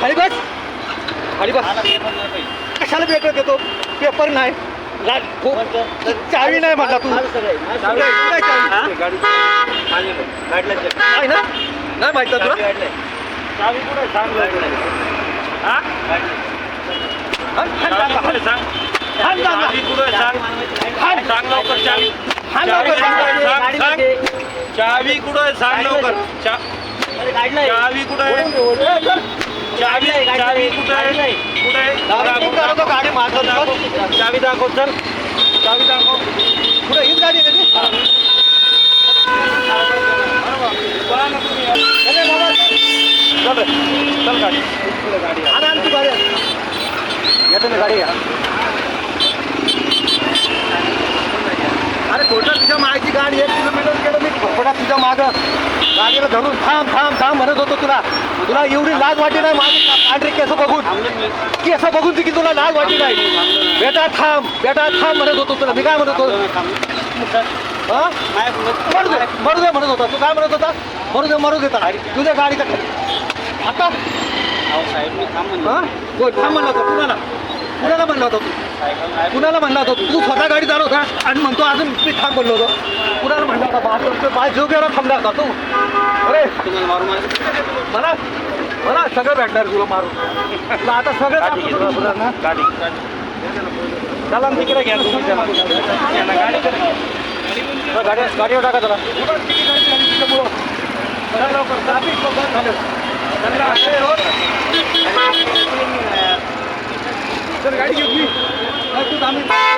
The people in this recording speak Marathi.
खाली बस. खाली बस. कशाला पेपर देतो? पेपर नाही. को- चावी नाही म्हणला तू? नाही ना? नाही माहीत तुला? हा? चावी कुठं सांग लवकर. चा- चावी कुठं? आहे चावी चावी कुठं? आहे कुठं? गाडी मारतो. दाखव. चावी दाखव चल. चावी दाखव. कुठे? हीच गाडी आहे? चला चल गाडी. आणा या अरे टोटल तुझ्या मायची गाडी एक किलोमीटर गेलं मी फटफटा तुझ्या माग. गाडीला धरून थांब थांब थांब म्हणत होतो तुला. तुला एवढी लाज वाटी नाही माझी? पांढरे केस बघून. केस बघून की तुला लाज वाटी नाही. बेटा थांब बेटा थांब म्हणत होतो तुला. मी काय म्हणत होतो? मरू दे मरू दे म्हणत होता. तू काय म्हणत होता? मरू दे मरू देता तुझ्या गाडीचा आता? हा? थांब म्हणला होता. कुणाला कुणाला म्हणला होता तू? कुणाला म्हणला होता तू? स्वतः गाडी चालवत होता आणि म्हणतो अजून मी थांब म्हणलो होतो. कुणाला म्हणला होता? बाप पाय जीव गेला थांबला होता तू. अरे मला मला सगळं भेटणार तुला मारून. आता सगळं. गाडी चला तिकडे घ्या गाडी गाडीवर टाका चला. लवकर, গাড়ি